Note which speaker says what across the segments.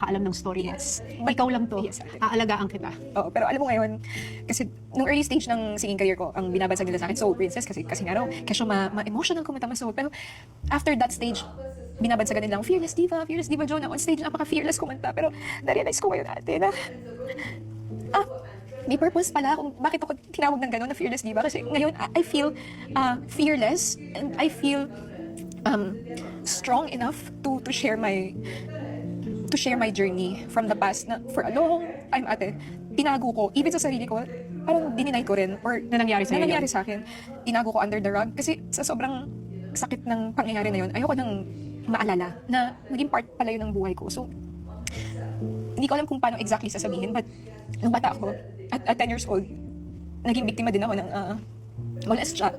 Speaker 1: kaalam ng story mo.
Speaker 2: Yes.
Speaker 1: Ikaw lang to.
Speaker 2: Yes.
Speaker 1: Aalagaan kita.
Speaker 2: Oo, pero alam mo ngayon, kasi nung early stage ng singing career ko, ang binabansag nila sa akin, Soul Princess, kasi, kasi nga raw, ma, ma-emotional kumanta ma soul. Pero after that stage, binabansagan nilang, Fearless Diva, Fearless Diva Jonah, on stage, napaka-fearless kumanta. Pero na-realize ko ngayon ate na, ah, may purpose pala kung bakit ako tinawag ng gano'n na Fearless Diva. Kasi ngayon, I I feel uh, fearless and I feel um, strong enough to to share my to share my journey from the past na for a long time ate, tinago ko, even sa sarili ko, parang dininay ko rin or
Speaker 1: Na nangyari sa'yo
Speaker 2: na nangyari sa akin. Tinago ko under the rug kasi sa sobrang sakit ng pangyayari na yun, ayoko nang maalala na naging part pala yun ng buhay ko. So, hindi ko alam kung paano exactly sasabihin, but nung bata ako, at, at 10 years old, naging biktima din ako ng uh, molest siya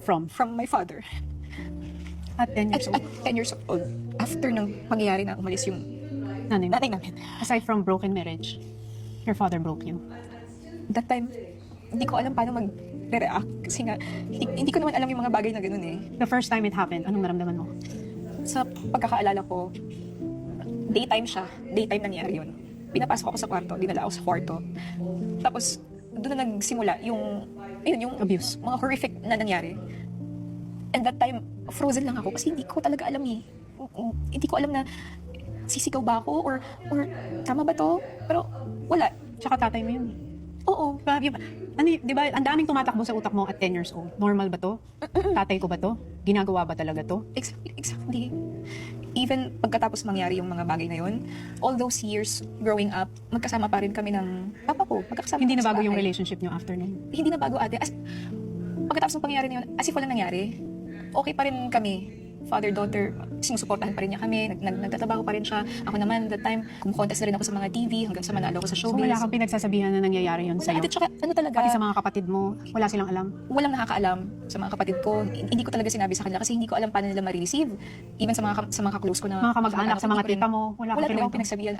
Speaker 1: From.
Speaker 2: from my father.
Speaker 1: At 10
Speaker 2: At,
Speaker 1: years
Speaker 2: at
Speaker 1: old.
Speaker 2: 10 years old, after ng pangyayari na umalis yung
Speaker 1: Nanay mo.
Speaker 2: nanay namin.
Speaker 1: Aside from broken marriage, your father broke you.
Speaker 2: that time, hindi ko alam paano mag-react. Kasi nga, hindi, hindi ko naman alam yung mga bagay na ganun eh.
Speaker 1: The first time it happened, anong naramdaman mo?
Speaker 2: Sa pagkakaalala ko, daytime siya. Daytime nangyari yun. Pinapasok ako sa kwarto, dinala ako sa kwarto. Tapos, doon na nagsimula yung, ayun, yung
Speaker 1: Abuse.
Speaker 2: mga horrific na nangyari. And that time, frozen lang ako kasi hindi ko talaga alam eh. Hindi ko alam na sisigaw ba ako or, or tama ba to? Pero wala.
Speaker 1: Tsaka tatay mo yun.
Speaker 2: Oo.
Speaker 1: Grabe ba? Ano, y- di ba, ang daming tumatakbo sa utak mo at 10 years old. Normal ba to? Tatay ko ba to? Ginagawa ba talaga to?
Speaker 2: Exactly, exactly. Even pagkatapos mangyari yung mga bagay na yun, all those years growing up, magkasama pa rin kami ng papa ko. Magkakasama
Speaker 1: Hindi
Speaker 2: kami
Speaker 1: na
Speaker 2: sa
Speaker 1: bago yung
Speaker 2: bahay.
Speaker 1: relationship nyo after nun.
Speaker 2: Hindi na bago ate. As, pagkatapos ng pangyayari na yun, as if walang nangyari, okay pa rin kami. Father, daughter, sinusuportahan pa rin niya kami. Nag, nag, nagtatrabaho pa rin siya. Ako naman, that time, kumukontest na rin ako sa mga TV hanggang sa manalo ko sa
Speaker 1: So
Speaker 2: showbiz.
Speaker 1: wala kang pinagsasabihan na nangyayari yun sa'yo.
Speaker 2: ate, tsaka ano talaga,
Speaker 1: Pati sa mga kapatid mo, wala silang alam.
Speaker 2: walang nakakaalam sa mga kapatid ko. Hindi ko talaga sinabi sa kanila kasi hindi ko alam paano nila ma-receive. Even sa mga, ka- sa mga ka-close ko na
Speaker 1: Mga kamag-anak, sa mga tita mo, wala ka
Speaker 2: wala akong pinagsabihan.